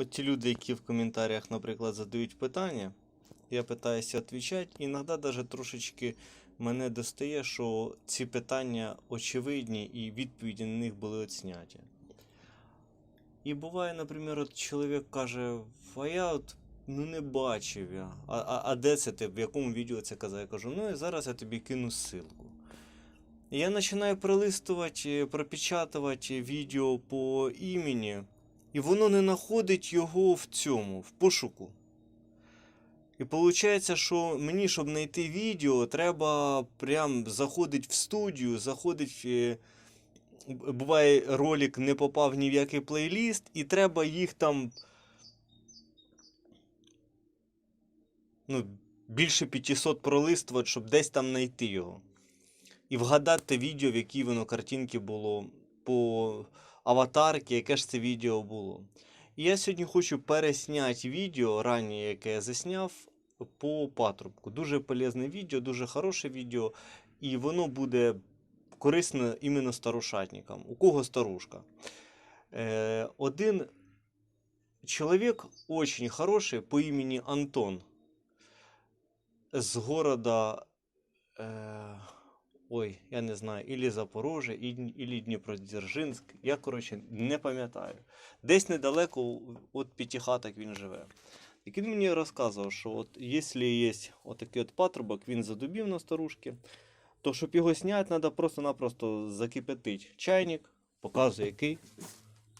От ті люди, які в коментарях, наприклад, задають питання, я питаюся відповідати. Іноді навіть трошечки мене достає, що ці питання очевидні і відповіді на них були отсняті. І буває, наприклад, от чоловік каже, а я от ну не бачив я. А, а, а де це ти? В якому відео це казав? Я кажу, ну і зараз я тобі кину ссылку. І я починаю пролистувати, пропечатувати відео по імені, і воно не знаходить його в цьому, в пошуку. І виходить, що мені, щоб знайти відео, треба прям заходити в студію, заходить. е, Буває, ролик не попав ні в який плейліст, і треба їх там. Ну, більше 500 пролистувати, щоб десь там знайти його. І вгадати відео, в якій воно картинки було по аватарки, яке ж це відео було. І я сьогодні хочу пересняти відео раннє, яке я засняв по патрубку. Дуже полезне відео, дуже хороше відео, і воно буде корисно іменно старушатникам. У кого старушка? Е, один чоловік очень хороший по імені Антон з города. Е, ой, я не знаю, ілі Запорожжя, ілі Дніпродзержинськ. Я, коротше, не пам'ятаю. Десь недалеко від п'ятихаток він живе. І він мені розказував, що от якщо є отакий от патрубок, він задубів на старушки, то щоб його зняти, треба просто-напросто закипятити чайник, показує який.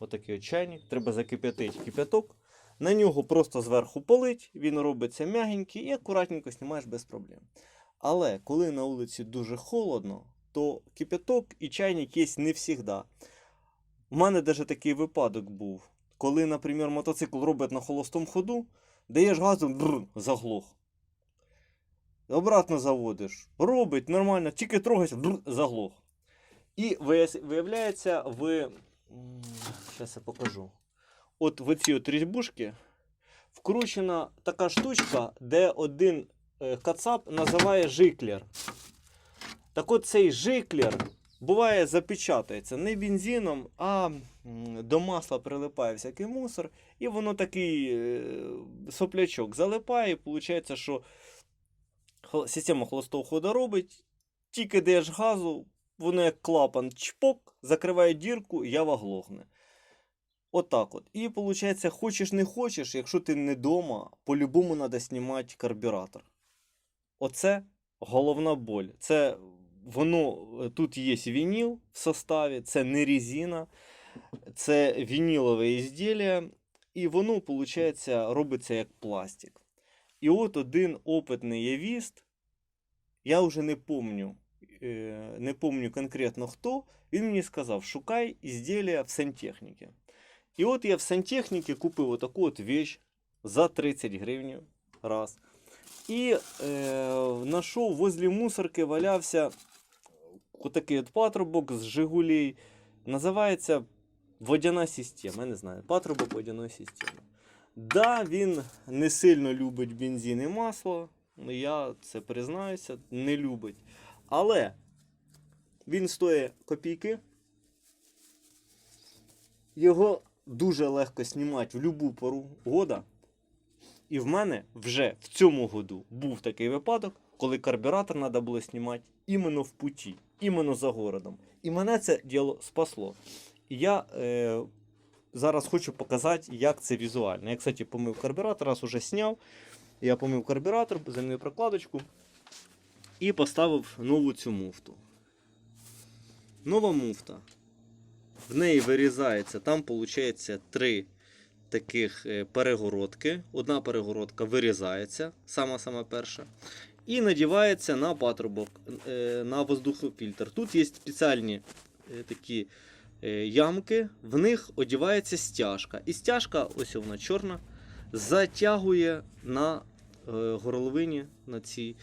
Отакий от чайник, треба закипятити кипяток. На нього просто зверху полить, він робиться м'ягенький і акуратненько знімаєш без проблем. Але коли на вулиці дуже холодно, то кипяток і чайник є не завжди. У мене навіть такий випадок був, коли, наприклад, мотоцикл робить на холостому ходу, даєш газу, бррр, заглох. Обратно заводиш. Робить нормально, тільки трогаєшся, бррр, заглох. І виявляється, в. Зараз я покажу. От в ці от різьбушки вкручена така штучка, де один кацап називає жиклер. Так от цей жиклер буває запечатається не бензином, а до масла прилипає всякий мусор, і воно такий е, соплячок залипає, і виходить, що система холостого ходу робить, тільки даєш газу, воно як клапан чпок, закриває дірку, ява глохне. Отак от. І виходить, хочеш не хочеш, якщо ти не вдома, по-любому треба знімати карбюратор. Оце головна боль. Це воно е, тут є вініл в составі, це не резина, це вінілове ізділля, і воно, виходить, робиться як пластик. І от один опитний явіст, я вже не помню, е, не помню конкретно хто, він мені сказав: шукай ізділля в сантехніці. І от я в сантехніці купив отаку от вещь за 30 гривень. Раз. І е, знайшов возле мусорки валявся отакий от патрубок з Жигулей. Називається водяна система. Я не знаю, патрубок водяної системи. Да, він не сильно любить бензин і масло. Я це признаюся, не любить. Але він стоїть копійки. Його дуже легко знімати в будь-яку пору года. І в мене вже в цьому году був такий випадок, коли карбюратор треба було знімати іменно в путі, іменно за городом. І мене це діло спасло. І я е, зараз хочу показати, як це візуально. Я, кстати, помив карбюратор, раз уже зняв. Я помив карбюратор, замінив прокладочку і поставив нову цю муфту. Нова муфта. В неї вирізається, там виходить три таких е, перегородки. Одна перегородка вирізається, сама-сама перша. І надівається на патрубок, е, на воздухофільтр. Тут є спеціальні е, такі ямки, в них одівається стяжка. І стяжка, ось вона чорна, затягує на горловині на ці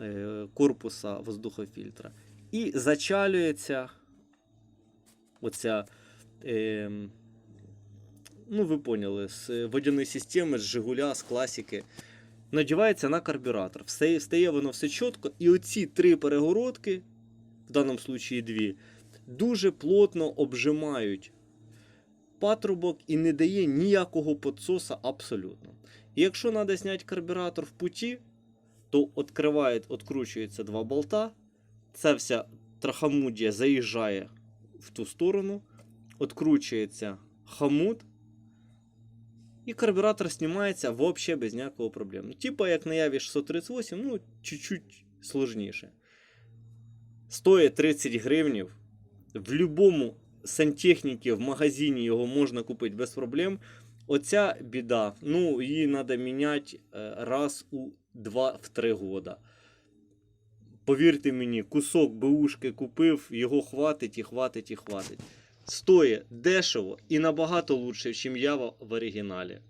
е, корпуса воздухофільтра. І зачалюється оця. Ну, ви поняли, з водяної системи, з Жигуля, з класики. Надівається на карбюратор. Все, стає воно все чітко. І оці три перегородки, в даному случаї дві, дуже плотно обжимають патрубок і не дає ніякого підсоса абсолютно. І якщо треба зняти карбюратор в путі, то відкриває, відкручується два болта, ця вся трахамудія заїжджає в ту сторону, відкручується хомут, і карбюратор знімається взагалі без ніякого проблем. Ну, Типа як на Яві 638, ну, чуть-чуть сложніше. Стоїть 30 гривнів. В будь-якому сантехніки в магазині його можна купити без проблем. Оця біда, ну, її треба міняти е, раз у 2-3 года. Повірте мені, кусок беушки купив, його хватить і хватить і хватить. Стоїть дешево і набагато лучше, ніж Ява в оригіналі.